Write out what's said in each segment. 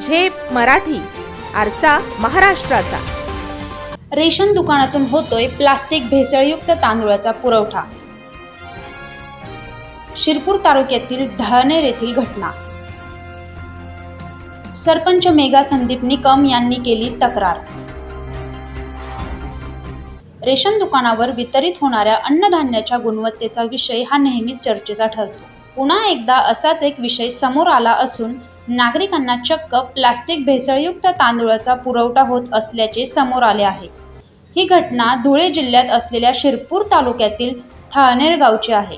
झेप मराठी आरसा महाराष्ट्राचा. रेशन दुकानातून होतोय प्लास्टिक भेसळयुक्त तांदूळाचा पुरवठा. शिरपूर तालुक्यातील धळनेर येथील घटना. सरपंच मेघा संदीप निकम यांनी केली तक्रार. रेशन दुकानावर वितरित होणाऱ्या अन्नधान्याच्या गुणवत्तेचा विषय हा नेहमीच चर्चेचा ठरतो. पुन्हा एकदा असाच एक विषय समोर आला असून नागरिकांना चक्क प्लास्टिक भेसळयुक्त तांदूळाचा पुरवठा होत असल्याचे समोर आले आहे. ही घटना धुळे जिल्ह्यात असलेल्या शिरपूर तालुक्यातील थाळनेर गावची आहे.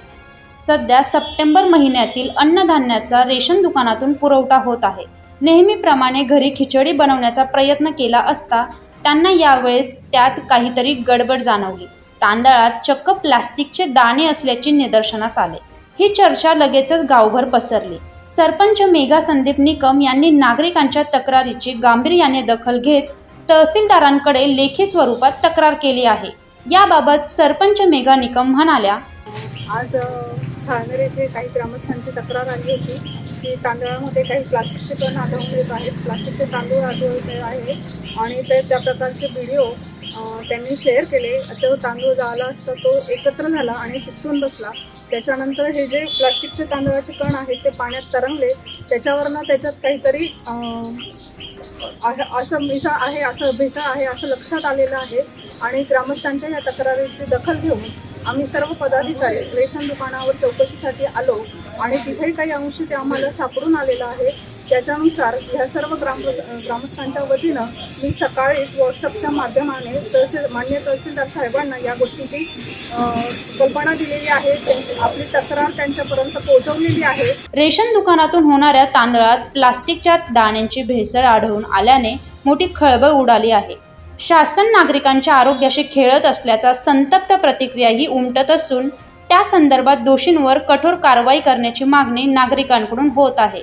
सध्या सप्टेंबर महिन्यातील अन्नधान्याचा रेशन दुकानातून पुरवठा होत आहे. नेहमीप्रमाणे घरी खिचडी बनवण्याचा प्रयत्न केला असता त्यांना यावेळेस त्यात काहीतरी गडबड जाणवली. तांदळात चक्क प्लास्टिकचे दाणे असल्याचे निदर्शनास आले. ही चर्चा लगेचच गावभर पसरली. सरपंच मेघा संदीप निकम यांनी नागरिकांच्या तक्रारीची गांभीर्याने दखल घेत तहसीलदारांकडे लेखी स्वरूपात तक्रार केली आहे. याबाबत सरपंच मेघा निकम म्हणाल्या आज ठाणेर येथे काही ग्रामस्थांची तक्रार आली होती. की तांदळामध्ये काही प्लास्टिकचे कण आढळून येत आहेत. प्लास्टिकचे तांदूळ आढळून येत आणि ते त्या प्रकारचे व्हिडिओ त्यांनी शेअर केले. तो तांदूळ जाळला असता तो एकत्र झाला आणि चिकटून बसला. त्याच्यानंतर हे जे प्लास्टिकचे तांदळाचे कण आहेत ते पाण्यात तरंगले त्याच्यावरनं त्याच्यात काहीतरी असं मिसा आहे असं भेसा आहे असं लक्षात आलेलं आहे. आणि ग्रामस्थांच्या या तक्रारीची दखल घेऊन आम्ही सर्व पदाधिकारी रेशन दुकानावर चौकशीसाठी आलो. आणि तिथेही काही अंशी ते आम्हाला सापडून आलेलं आहे. त्याच्यानुसार ह्या सर्व ग्राम ग्रामस्थांच्या वतीनं मी सकाळी व्हॉट्सअपच्या माध्यमाने तहसील मान्य तहसीलदार साहेबांना या गोष्टीची कल्पना दिलेली आहे. त्यांची आपली तक्रार त्यांच्यापर्यंत पोहोचवलेली आहे. रेशन दुकानातून होणाऱ्या तांदळात प्लास्टिकच्या दाण्यांची भेसळ आढळून आल्याने मोठी खळबळ उडाली आहे. शासन नागरिकांच्या आरोग्याशी खेळत असल्याचा संतप्त प्रतिक्रियाही उमटत असून त्या संदर्भात दोषींवर कठोर कारवाई करण्याची मागणी नागरिकांकडून होत आहे.